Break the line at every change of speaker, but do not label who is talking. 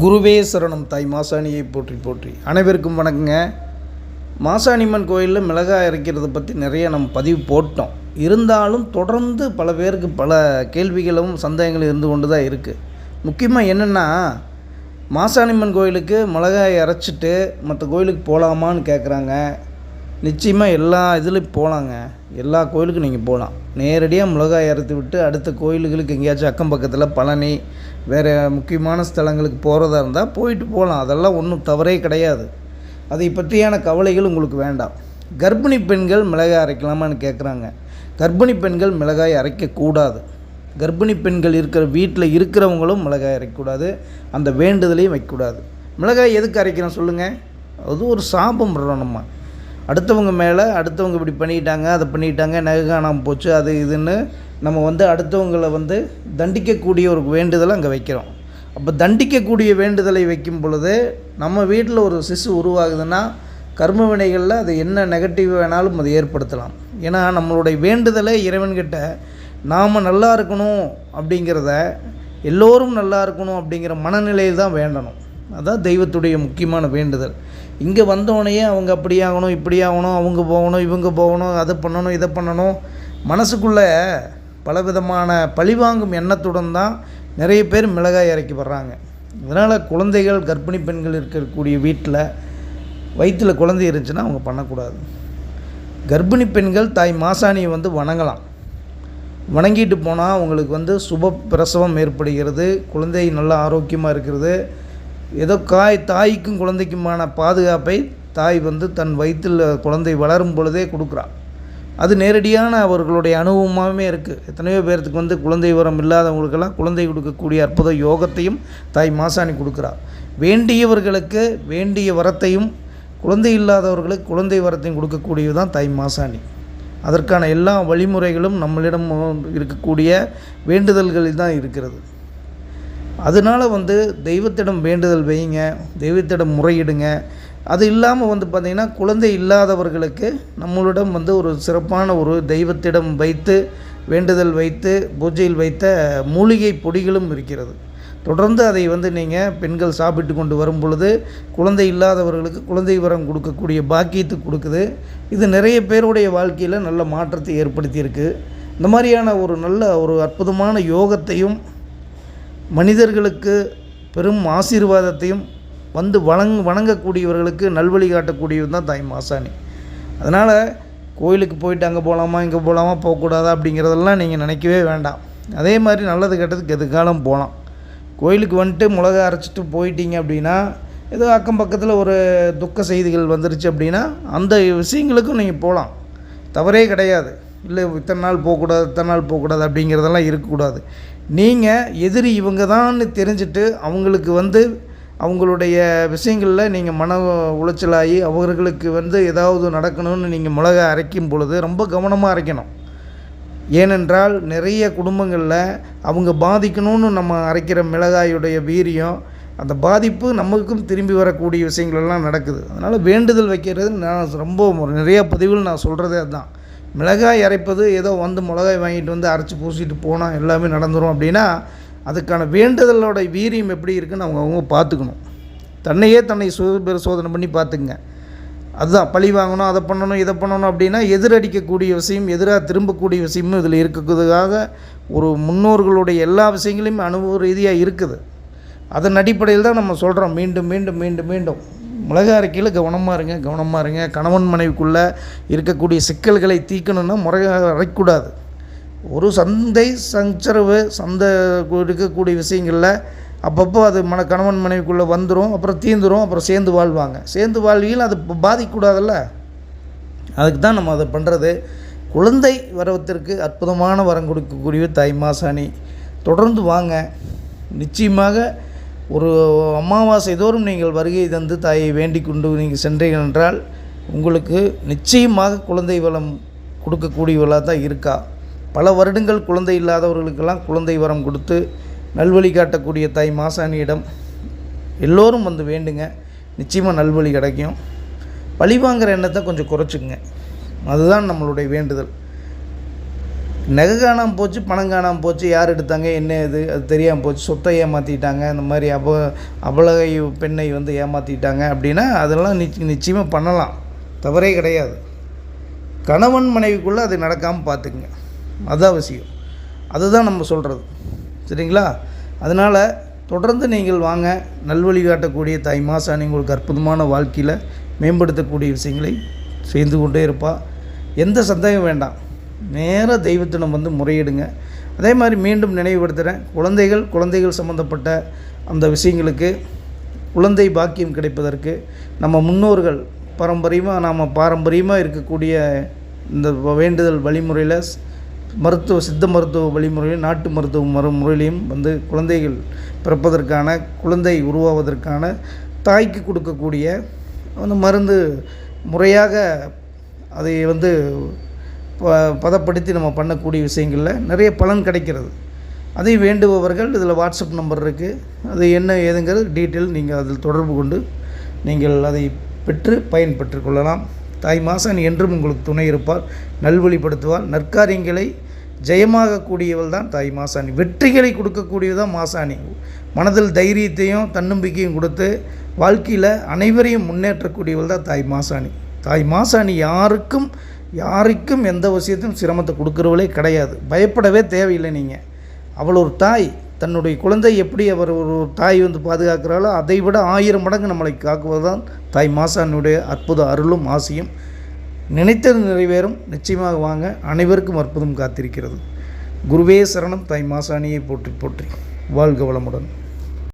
குருவே சரணம் தாய் மாசாணியை போற்றி போற்றி. அனைவருக்கும் வணக்கங்க. மாசாணியம்மன் கோயிலில் மிளகாய் இறைக்கிறத பற்றி நிறைய நம்ம பதிவு போட்டோம். இருந்தாலும் தொடர்ந்து பல பேருக்கு பல கேள்விகளும் சந்தேகங்களும் இருந்து கொண்டு தான் இருக்குது முக்கியமாக என்னென்னா மாசாணியம்மன் கோயிலுக்கு மிளகாய் அரைச்சிட்டு மற்ற கோயிலுக்கு போகலாமான்னு கேட்குறாங்க நிச்சயமாக எல்லா இதுலேயும் போகலாங்க எல்லா கோயிலுக்கும் நீங்கள் போகலாம் நேரடியாக மிளகாய் அரைத்து விட்டு அடுத்த கோயில்களுக்கு எங்கேயாச்சும் அக்கம் பக்கத்தில் பழனி வேறு முக்கியமான ஸ்தலங்களுக்கு போகிறதா இருந்தால் போயிட்டு போகலாம் அதெல்லாம் ஒன்றும் தவறே கிடையாது. அதை பற்றியான கவலைகள் உங்களுக்கு வேண்டாம். கர்ப்பிணி பெண்கள் மிளகாய் அரைக்கலாமான்னு கேட்குறாங்க கர்ப்பிணி பெண்கள் மிளகாய் அரைக்கக்கூடாது. கர்ப்பிணி பெண்கள் இருக்கிற வீட்டில் இருக்கிறவங்களும் மிளகாய் அரைக்கக்கூடாது. அந்த வேண்டுதலையும் வைக்கக்கூடாது. மிளகாய் எதுக்கு அரைக்கிறோம் சொல்லுங்கள் அது ஒரு சாபம் விடுறோம் நம்ம. அடுத்தவங்க மேலே அடுத்தவங்க இப்படி பண்ணிட்டாங்க அதை பண்ணிட்டாங்க நகை காணாமல் போச்சு அது இதுன்னு நம்ம வந்து அடுத்தவங்களை வந்து தண்டிக்கக்கூடிய ஒரு வேண்டுதலை அங்கே வைக்கிறோம். அப்போ தண்டிக்கக்கூடிய வேண்டுதலை வைக்கும் பொழுது நம்ம வீட்டில் ஒரு சிசு உருவாகுதுன்னா கர்ம வினைகளில் அது என்ன நெகட்டிவ் வேணாலும் அதை ஏற்படுத்தலாம். ஏன்னா நம்மளுடைய வேண்டுதலை இறைவன்கிட்ட நாம் நல்லா இருக்கணும் அப்படிங்கிறத எல்லோரும் நல்லா இருக்கணும் அப்படிங்கிற மனநிலையில் தான் வேண்டணும். அதான் தெய்வத்துடைய முக்கியமான வேண்டுதல். இங்கே வந்தோடனே அவங்க அப்படி ஆகணும் இப்படி ஆகணும் அவங்க போகணும் இவங்க போகணும் அதை பண்ணணும் இதை பண்ணணும். மனசுக்குள்ளே பலவிதமான பழிவாங்கும் எண்ணத்துடன் தான் நிறைய பேர் மிளகாய் இறக்கி வர்றாங்க. இதனால் குழந்தைகள் கர்ப்பிணி பெண்கள் இருக்கக்கூடிய வீட்டில் வயிற்றில் குழந்தை இருந்துச்சுன்னா அவங்க பண்ணக்கூடாது. கர்ப்பிணி பெண்கள் தாய் மாசாணியை வந்து வணங்கலாம். வணங்கிட்டு போனால் அவங்களுக்கு வந்து சுப பிரசவம் ஏற்படுகிறது குழந்தை நல்லா ஆரோக்கியமாக இருக்கிறது ஏதோ காய் தாய்க்கும் குழந்தைக்குமான பாதுகாப்பை தாய் வந்து தன் வயிற்றில் குழந்தை வளரும் பொழுதே கொடுக்குறாள். அது நேரடியான அவர்களுடைய அனுபவமாகவே இருக்குது எத்தனையோ பேர்த்துக்கு வந்து குழந்தை உரம் இல்லாதவங்களுக்கெல்லாம் குழந்தை கொடுக்கக்கூடிய அற்புத யோகத்தையும் தாய் மாசாணி கொடுக்குறா வேண்டியவர்களுக்கு வேண்டிய வரத்தையும் குழந்தை இல்லாதவர்களுக்கு குழந்தை வரத்தையும் கொடுக்கக்கூடியது தான் தாய் மாசாணி. அதற்கான எல்லா வழிமுறைகளும் நம்மளிடம் இருக்கக்கூடிய வேண்டுதல்களில் தான் இருக்கிறது. அதனால் வந்து தெய்வத்திடம் வேண்டுதல் வையுங்க தெய்வத்திடம் முறையிடுங்க. அது இல்லாமல் வந்து பார்த்திங்கன்னா குழந்தை இல்லாதவர்களுக்கு நம்மளிடம் வந்து ஒரு சிறப்பான ஒரு தெய்வத்திடம் வைத்து வேண்டுதல் வைத்து பூஜையில் வைத்த மூலிகை பொடிகளும் இருக்கிறது. தொடர்ந்து அதை வந்து நீங்கள் பெண்கள் சாப்பிட்டு கொண்டு வரும் பொழுது குழந்தை இல்லாதவர்களுக்கு குழந்தை வரம் கொடுக்கக்கூடிய பாக்கியத்தை கொடுக்குது. இது நிறைய பேருடைய வாழ்க்கையில் நல்ல மாற்றத்தை ஏற்படுத்தியிருக்கு. இந்த மாதிரியான ஒரு நல்ல ஒரு அற்புதமான யோகத்தையும் மனிதர்களுக்கு பெரும் ஆசீர்வாதத்தையும் வந்து வணங் வணங்கக்கூடியவர்களுக்கு நல்வழி காட்டக்கூடியது தான் தாய் மாசாணி. அதனால் கோயிலுக்கு போயிட்டு அங்கே போகலாமா இங்கே போகலாமா போகக்கூடாதா அப்படிங்கிறதெல்லாம் நீங்கள் நினைக்கவே வேண்டாம். அதே மாதிரி நல்லது கெட்டதுக்கு எதுக்காலம் போகலாம் கோயிலுக்கு வந்துட்டு மிளகா அரைச்சிட்டு போயிட்டீங்க அப்படின்னா ஏதோ அக்கம் பக்கத்தில் ஒரு துக்க செய்திகள் வந்துருச்சு அப்படின்னா அந்த விஷயங்களுக்கும் நீங்கள் போகலாம் தவறே கிடையாது. இல்லை இத்தனை நாள் போகக்கூடாது இத்தனை நாள் போகக்கூடாது அப்படிங்கிறதெல்லாம் இருக்கக்கூடாது. நீங்கள் எதிரி இவங்க தான் தெரிஞ்சுட்டு அவங்களுக்கு வந்து அவங்களுடைய விஷயங்களில் நீங்கள் மன உளைச்சலாகி அவர்களுக்கு வந்து ஏதாவது நடக்கணும்னு நீங்கள் மிளகா அரைக்கும் பொழுது ரொம்ப கவனமாக அரைக்கணும். ஏனென்றால் நிறைய குடும்பங்களில் அவங்க பாதிக்கணும்னு நம்ம அரைக்கிற மிளகாயுடைய வீரியம் அந்த பாதிப்பு நமக்கும் திரும்பி வரக்கூடிய விஷயங்களெல்லாம் நடக்குது. அதனால் வேண்டுதல் வைக்கிறது நான் ரொம்ப நிறைய பதிவில் நான் சொல்கிறதே அதுதான். மிளகாய் அரைப்பது ஏதோ வந்து மிளகாய் வாங்கிட்டு வந்து அரைச்சி பூசிட்டு போனால் எல்லாமே நடந்துடும் அப்படின்னா அதுக்கான வேண்டுதலோட வீரியம் எப்படி இருக்குன்னு அவங்க அவங்க பார்த்துக்கணும். தன்னையே தன்னை சுய சோதனை பண்ணி பார்த்துக்குங்க. அதுதான் பழி வாங்கணும் அதை பண்ணணும் இதை பண்ணணும் அப்படின்னா எதிரடிக்கக்கூடிய விஷயம் எதிராக திரும்பக்கூடிய விஷயமும் இதில் இருக்கிறதுக்காக ஒரு முன்னோர்களுடைய எல்லா விஷயங்களையும் அனுபவ ரீதியாக இருக்குது. அதன் அடிப்படையில் தான் நம்ம சொல்கிறோம் மீண்டும் மீண்டும் மீண்டும் மீண்டும். மிளகா அரைக்கையில் கவனமாக இருங்க கவனமாக இருங்க. கணவன் மனைவிக்குள்ளே இருக்கக்கூடிய சிக்கல்களை தீர்க்கணுன்னா முறையாக அரைக்கூடாது ஒரு சந்தை சஞ்சரவு சந்தை இருக்கக்கூடிய விஷயங்களில் அப்பப்போ அது மன கணவன் மனைவிக்குள்ளே வந்துடும் அப்புறம் தீந்துடும் அப்புறம் சேர்ந்து வாழ்வாங்க. சேர்ந்து வாழ்வியில் அது பாதிக்கக்கூடாதுல்ல? அதுக்கு தான் நம்ம அதை பண்ணுறது குழந்தை வரவத்திற்கு அற்புதமான வரம் கொடுக்கக்கூடிய தாய் மாசாணி. தொடர்ந்து வாங்க. நிச்சயமாக ஒரு அமாவாசை தோறும் நீங்கள் வருகை தந்து தாயை வேண்டிக் கொண்டு நீங்கள் சென்றீர்கள் என்றால் உங்களுக்கு நிச்சயமாக குழந்தை வளம் கொடுக்கக்கூடியவளாக தான் இருக்கா. பல வருடங்கள் குழந்தை இல்லாதவர்களுக்கெல்லாம் குழந்தை வரம் கொடுத்து நல்வழி காட்டக்கூடிய தாய் மாசாணியிடம் எல்லோரும் வந்து வேண்டுங்க. நிச்சயமாக நல்வழி கிடைக்கும். பழி வாங்குகிற எண்ணத்தை கொஞ்சம் குறைச்சிக்குங்க. அதுதான் நம்மளுடைய வேண்டுதல். நகை காணாமல் போச்சு பணம் காணாமல் போச்சு. யார் எடுத்தாங்க என்ன இது? அது தெரியாமல் போச்சு. சொத்தை ஏமாற்றிட்டாங்க இந்த மாதிரி அப அபலகை பெண்ணை வந்து ஏமாற்றிட்டாங்க அப்படின்னா அதெல்லாம் நிச்ச நிச்சயமாக பண்ணலாம். தவறே கிடையாது. கணவன் மனைவிக்குள்ளே அது நடக்காமல் பார்த்துக்குங்க. அது அவசியம். அதுதான் நம்ம சொல்கிறது சரிங்களா? அதனால் தொடர்ந்து நீங்கள் வாங்க. நல்வழி காட்டக்கூடிய தாய் மாசாணி உங்களுக்கு அற்புதமான வாழ்க்கையில் மேம்படுத்தக்கூடிய விஷயங்களை செய்து கொண்டே இருப்பா. எந்த சந்தேகம் வேண்டாம். நேராக தெய்வத்திடம் வந்து முறையிடுங்க. அதே மாதிரி மீண்டும் நினைவுபடுத்துகிறேன் குழந்தைகள் குழந்தைகள் சம்மந்தப்பட்ட அந்த விஷயங்களுக்கு குழந்தை பாக்கியம் கிடைப்பதற்கு நம்ம முன்னோர்கள் பாரம்பரியமாக நாம் பாரம்பரியமாக இருக்கக்கூடிய இந்த வேண்டுதல் வழிமுறையில் மருத்துவ சித்த மருத்துவ வழிமுறையிலும் நாட்டு மருத்துவ மரு முறையிலையும் வந்து குழந்தைகள் பிறப்பதற்கான குழந்தை உருவாவதற்கான தாய்க்கு கொடுக்கக்கூடிய அந்த மருந்து முறையாக அதை வந்து ப பதப்படுத்தி நம்ம பண்ணக்கூடிய விஷயங்களில் நிறைய பலன் கிடைக்கிறது. அதை வேண்டுபவர்கள் இதில் வாட்ஸ்அப் நம்பர் இருக்குது அது என்ன ஏதுங்கிறது டீட்டெயில் நீங்கள் அதில் தொடர்பு கொண்டு நீங்கள் அதை பெற்று பயன்பெற்று கொள்ளலாம். தாய் மாசாணி என்றும் உங்களுக்கு துணை இருப்பார். நல்வழிப்படுத்துவார். நற்காரியங்களை ஜெயமாக கூடியவள் தான் தாய் மாசாணி. வெற்றிகளை கொடுக்கக்கூடியது தான் மாசாணி. மனதில் தைரியத்தையும் தன்னம்பிக்கையும் கொடுத்து வாழ்க்கையில் அனைவரையும் முன்னேற்றக்கூடியவள் தான் தாய் மாசாணி. தாய் மாசாணி யாருக்கும் யாருக்கும் எந்த விஷயத்தையும் சிரமத்தை கொடுக்குறவளே கிடையாது. பயப்படவே தேவையில்லை நீங்கள் அவள் ஒரு தாய். தன்னுடைய குழந்தை எப்படி அவர் ஒரு ஒரு தாய் வந்து பாதுகாக்கிறாளோ அதை விட ஆயிரம் மடங்கு நம்மளை காக்குவதுதான் தாய் மாசானுடைய அற்புத அருளும் ஆசையும். நினைத்தது நிறைவேறும். நிச்சயமாக வாங்க. அனைவருக்கும் அற்புதம் காத்திருக்கிறது. குருவே சரணம். தாய் மாசாணியை போற்றி போற்றி. வாழ்க வளமுடன்.